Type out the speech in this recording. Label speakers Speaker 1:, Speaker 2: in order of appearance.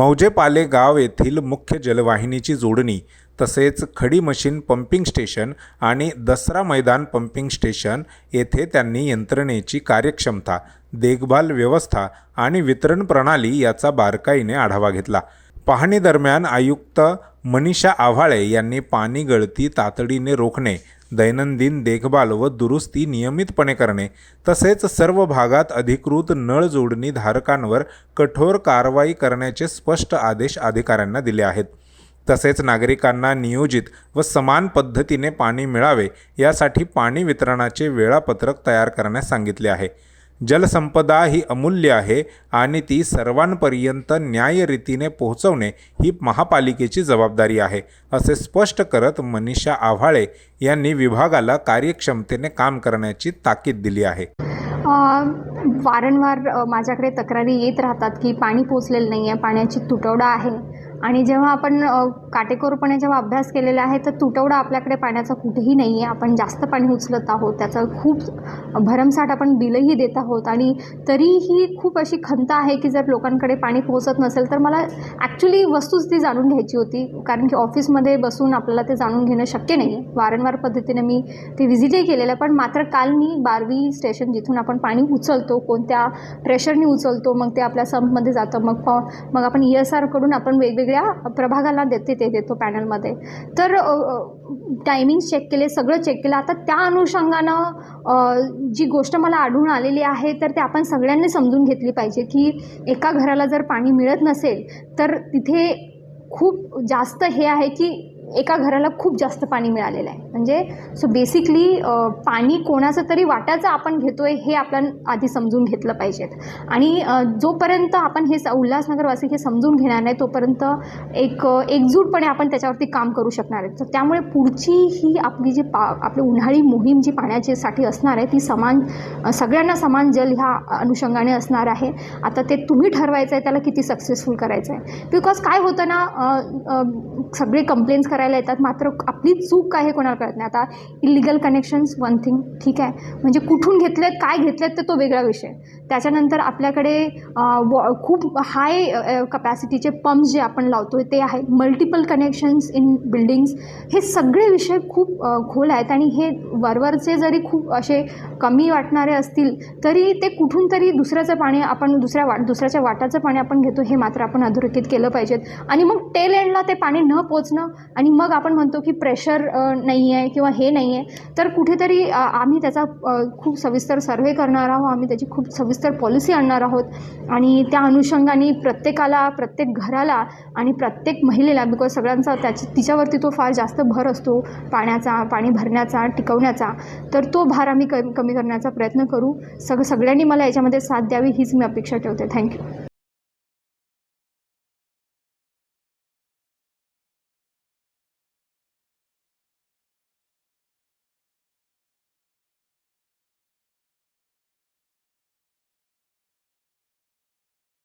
Speaker 1: मौजेपाले गाव येथील मुख्य जलवाहिनीची जोडणी तसेच खडी मशीन पंपिंग स्टेशन आणि दसरा मैदान पंपिंग स्टेशन येथे त्यांनी यंत्रणेची कार्यक्षमता देखभाल व्यवस्था आणि वितरण प्रणाली याचा बारकाईने आढावा घेतला. पाहणीदरम्यान आयुक्त मनीषा आव्हाळे यांनी पाणी गळती तातडीने रोखणे दैनंदिन देखभाल व दुरुस्ती नियमितपणे करणे तसेच सर्व भागात अधिकृत नळ जोडणी धारकांवर कठोर कारवाई करण्याचे स्पष्ट आदेश अधिकाऱ्यांना दिले आहेत. तसेच नागरिकांना नियोजित व समान पद्धतीने पाणी मिळावे यासाठी पाणी वितरणाचे वेळापत्रक तयार करण्यास सांगितले आहे. जलसंपदा ही अमूल्य आहे आणि ती सर्वांपर्यंत न्यायरीतीने पोहोचवणे ही महापालिकेची जबाबदारी आहे असे स्पष्ट करत मनीषा आव्हाळे यांनी विभागाला कार्यक्षमतेने काम करण्याची ताकीद दिली आहे.
Speaker 2: वारंवार माझ्याकडे तक्रारी येत राहतात की पाणी पोचलेलं नाही आहे पाण्याची तुटवडा आहे. आणि जेव्हा आपण काटेकोरपणे जेव्हा अभ्यास केलेला आहे तर तुटवडा आपल्याकडे पाण्याचा कुठेही नाही आहे आपण जास्त पाणी उचलत आहोत त्याचं खूप भरमसाठ आपण बिलही देत आहोत. आणि तरीही खूप अशी खंत आहे की जर लोकांकडे पाणी पोहोचत नसेल तर मला ॲक्च्युली वस्तूच ती जाणून घ्यायची होती. कारण की ऑफिसमध्ये बसून आपल्याला ते जाणून घेणं शक्य नाही आहे वारंवार पद्धतीने मी ते व्हिजिटही केलेलं पण मात्र काल मी बारवी स्टेशन जिथून आपण पाणी उचलतो कोणत्या प्रेशरने उचलतो मग ते आपल्या संपमध्ये जातं. मग मग आपण ई एस आरकडून आपण वेगवेगळ्या प्रभागाला देते ते देतो पॅनलमध्ये तर टायमिंग चेक केले सगळं चेक केलं. आता त्या अनुषंगानं जी गोष्ट मला आढळून आलेली आहे तर ते आपण सगळ्यांनी समजून घेतली पाहिजे की एका घराला जर पाणी मिळत नसेल तर तिथे खूप जास्त हे आहे की एका घराला खूप जास्त पाणी मिळालेलं आहे. म्हणजे सो बेसिकली पाणी कोणाचं तरी वाट्याचं आपण घेतो आहे हे आपण आधी समजून घेतलं पाहिजेत. आणि जोपर्यंत आपण हे स- उल्हासनगरवासी हे समजून घेणार नाही तोपर्यंत एक एकजूटपणे आपण त्याच्यावरती काम करू शकणार आहे तर त्यामुळे पुढची ही आपली जी पा आपली उन्हाळी मोहीम जी पाण्याच्यासाठी असणार आहे ती समान सगळ्यांना समान जल ह्या अनुषंगाने असणार आहे. आता ते तुम्ही ठरवायचं आहे त्याला किती सक्सेसफुल करायचं आहे बिकॉज काय होतं ना सगळे कंप्लेंट्स करायला येतात. मात्र आपली चूक काय हे कोणाला कळत नाही. आता इलिगल कनेक्शन्स वन थिंग ठीक आहे? म्हणजे कुठून घेतलेत काय घेतलेत तर तो वेगळा विषय. त्याच्यानंतर आपल्याकडे वॉ- खूप हाय कपॅसिटीचे पंप्स जे आपण लावतो ते आहे मल्टिपल कनेक्शन्स इन बिल्डिंग्स हे सगळे विषय खूप खोल आहेत. आणि हे वरवरचे जरी खूप असे कमी वाटणारे असतील तरी ते कुठून तरी दुसऱ्याचं पाणी आपण दुसऱ्या वाट दुसऱ्याच्या वाटाचं पाणी आपण घेतो हे मात्र आपण अधोरेखित केलं पाहिजेत. आणि मग टेल एंडला ते पाणी न पोचणं आणि मग आपण म्हणतो की प्रेशर नाही आहे किंवा हे नाही आहे तर कुठेतरी आम्ही त्याचा खूप सविस्तर सर्वे करणार आहोत. आम्ही त्याची खूप सविस्तर पॉलिसी आणणार आहोत. आणि त्या अनुषंगाने प्रत्येकाला प्रत्येक घराला आणि प्रत्येक महिलेला बिकॉज सगळ्यांचा त्याची तिच्यावरती तो फार जास्त भर असतो पाण्याचा पाणी भरण्याचा टिकवण्याचा तर तो भार आम्ही कमी कमी करण्याचा प्रयत्न करू. सग सगळ्यांनी मला याच्यामध्ये साथ द्यावी हीच मी अपेक्षा ठेवते. थँक्यू